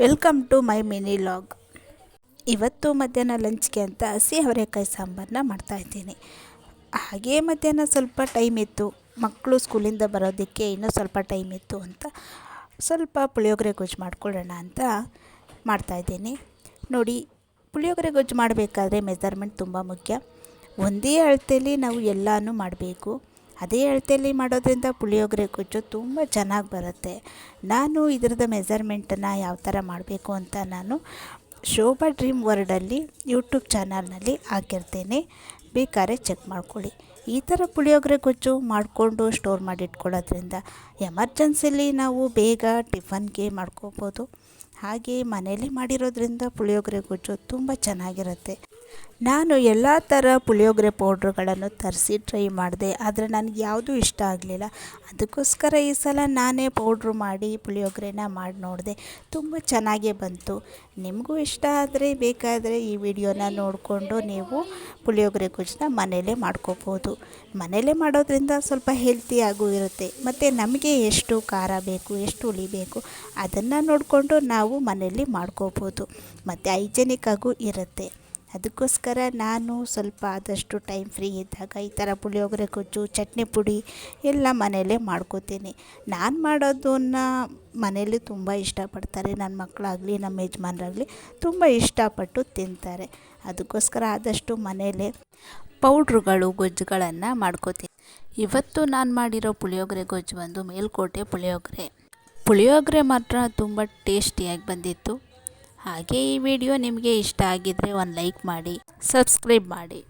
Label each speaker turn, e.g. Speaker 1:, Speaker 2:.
Speaker 1: Welcome to my mini vlog. ಇವತ್ತು ಮಧ್ಯಾಹ್ನ ಲಂಚ್ಗೆ ಅಂತ ಹಸಿ ಅವರೆಕಾಯಿ ಸಾಂಬಾರನ್ನ ಮಾಡ್ತಾಯಿದ್ದೀನಿ ಹಾಗೇ ಮಧ್ಯಾಹ್ನ ಸ್ವಲ್ಪ ಟೈಮ್ ಇತ್ತು. ಮಕ್ಕಳು ಸ್ಕೂಲಿಂದ ಬರೋದಕ್ಕೆ ಇನ್ನೂ ಸ್ವಲ್ಪ ಟೈಮ್ ಇತ್ತು ಅಂತ ಸ್ವಲ್ಪ ಪುಳಿಯೋಗರೆ ಗೊಜ್ಜು ಮಾಡ್ಕೊಳ್ಳೋಣ ಅಂತ ಮಾಡ್ತಾಯಿದ್ದೀನಿ ನೋಡಿ, ಪುಳಿಯೋಗರೆ ಗೊಜ್ಜು ಮಾಡಬೇಕಾದ್ರೆ ಮೆಜರ್ಮೆಂಟ್ ತುಂಬ ಮುಖ್ಯ. ಒಂದೇ ಅಳತೆಯಲ್ಲಿ ನಾವು ಎಲ್ಲನೂ ಮಾಡಬೇಕು. ಅದೇ ಅಳತೆಯಲ್ಲಿ ಮಾಡೋದ್ರಿಂದ ಪುಳಿಯೋಗರೆ ಗೊಜ್ಜು ತುಂಬ ಚೆನ್ನಾಗಿ ಬರುತ್ತೆ. ನಾನು ಇದರದ ಮೆಸರ್ಮೆಂಟನ್ನು ಯಾವ ಥರ ಮಾಡಬೇಕು ಅಂತ ನಾನು ಶೋಭಾ ಡ್ರೀಮ್ ವರ್ಡಲ್ಲಿ ಯೂಟ್ಯೂಬ್ ಚಾನಲ್ನಲ್ಲಿ ಹಾಕಿರ್ತೇನೆ. ಬೇಕಾದ್ರೆ ಚೆಕ್ ಮಾಡ್ಕೊಳ್ಳಿ. ಈ ಥರ ಪುಳಿಯೋಗರೆ ಗೊಜ್ಜು ಮಾಡಿಕೊಂಡು ಸ್ಟೋರ್ ಮಾಡಿಟ್ಕೊಳ್ಳೋದ್ರಿಂದ ಎಮರ್ಜೆನ್ಸಿಲಿ ನಾವು ಬೇಗ ಟಿಫನ್ಗೆ ಮಾಡ್ಕೋಬೋದು. ಹಾಗೆ ಮನೇಲಿ ಮಾಡಿರೋದ್ರಿಂದ ಪುಳಿಯೋಗರೆ ಗೊಜ್ಜು ತುಂಬ ಚೆನ್ನಾಗಿರುತ್ತೆ. ನಾನು ಎಲ್ಲ ಥರ ಪುಳಿಯೋಗರೆ ಪೌಡ್ರುಗಳನ್ನು ತರಿಸಿ ಟ್ರೈ ಮಾಡಿದೆ, ಆದರೆ ನನಗೆ ಯಾವುದೂ ಇಷ್ಟ ಆಗಲಿಲ್ಲ. ಅದಕ್ಕೋಸ್ಕರ ಈ ಸಲ ನಾನೇ ಪೌಡ್ರು ಮಾಡಿ ಪುಳಿಯೋಗರೆನ ಮಾಡಿ ನೋಡಿದೆ. ತುಂಬ ಚೆನ್ನಾಗೇ ಬಂತು. ನಿಮಗೂ ಇಷ್ಟ ಆದರೆ, ಬೇಕಾದರೆ ಈ ವಿಡಿಯೋನ ನೋಡಿಕೊಂಡು ನೀವು ಪುಳಿಯೋಗರೆ ಗೊಜ್ಜನ್ನ ಮನೆಯಲ್ಲೇ ಮಾಡ್ಕೋಬೋದು. ಮನೆಯಲ್ಲೇ ಮಾಡೋದ್ರಿಂದ ಸ್ವಲ್ಪ ಹೆಲ್ತಿಯಾಗೂ ಇರುತ್ತೆ. ಮತ್ತು ನಮಗೆ ಎಷ್ಟು ಖಾರ ಬೇಕು, ಎಷ್ಟು ಹುಳಿ ಬೇಕು, ಅದನ್ನು ನೋಡಿಕೊಂಡು ನಾವು ಮನೆಯಲ್ಲಿ ಮಾಡ್ಕೋಬೋದು. ಮತ್ತು ಹೈಜೆನಿಕ್ ಆಗೂ ಇರುತ್ತೆ. ಅದಕ್ಕೋಸ್ಕರ ನಾನು ಸ್ವಲ್ಪ ಆದಷ್ಟು ಟೈಮ್ ಫ್ರೀ ಇದ್ದಾಗ ಈ ಥರ ಪುಳಿಯೋಗರೆ ಗೊಜ್ಜು, ಚಟ್ನಿ ಪುಡಿ ಎಲ್ಲ ಮನೆಯಲ್ಲೇ ಮಾಡ್ಕೋತೀನಿ. ನಾನು ಮಾಡೋದನ್ನು ಮನೆಯಲ್ಲಿ ತುಂಬ ಇಷ್ಟಪಡ್ತಾರೆ. ನನ್ನ ಮಕ್ಕಳಾಗಲಿ ನಮ್ಮ ಯಜಮಾನರಾಗಲಿ ತುಂಬ ಇಷ್ಟಪಟ್ಟು ತಿಂತಾರೆ. ಅದಕ್ಕೋಸ್ಕರ ಆದಷ್ಟು ಮನೆಯಲ್ಲೇ ಪೌಡ್ರುಗಳು, ಗೊಜ್ಜುಗಳನ್ನು ಮಾಡ್ಕೋತೀನಿ. ಇವತ್ತು ನಾನು ಮಾಡಿರೋ ಪುಳಿಯೋಗರೆ ಗೊಜ್ಜು ಬಂದು ಮೇಲ್ಕೋಟೆ ಪುಳಿಯೋಗರೆ ಪುಳಿಯೋಗರೆ ಮಾತ್ರ ತುಂಬ ಟೇಸ್ಟಿಯಾಗಿ ಬಂದಿತ್ತು. ಹಾಗೆ ಈ ವಿಡಿಯೋ ನಿಮಗೆ ಇಷ್ಟ ಆಗಿದ್ದರೆ ಒಂದು ಲೈಕ್ ಮಾಡಿ ಸಬ್ಸ್ಕ್ರೈಬ್ ಮಾಡಿ.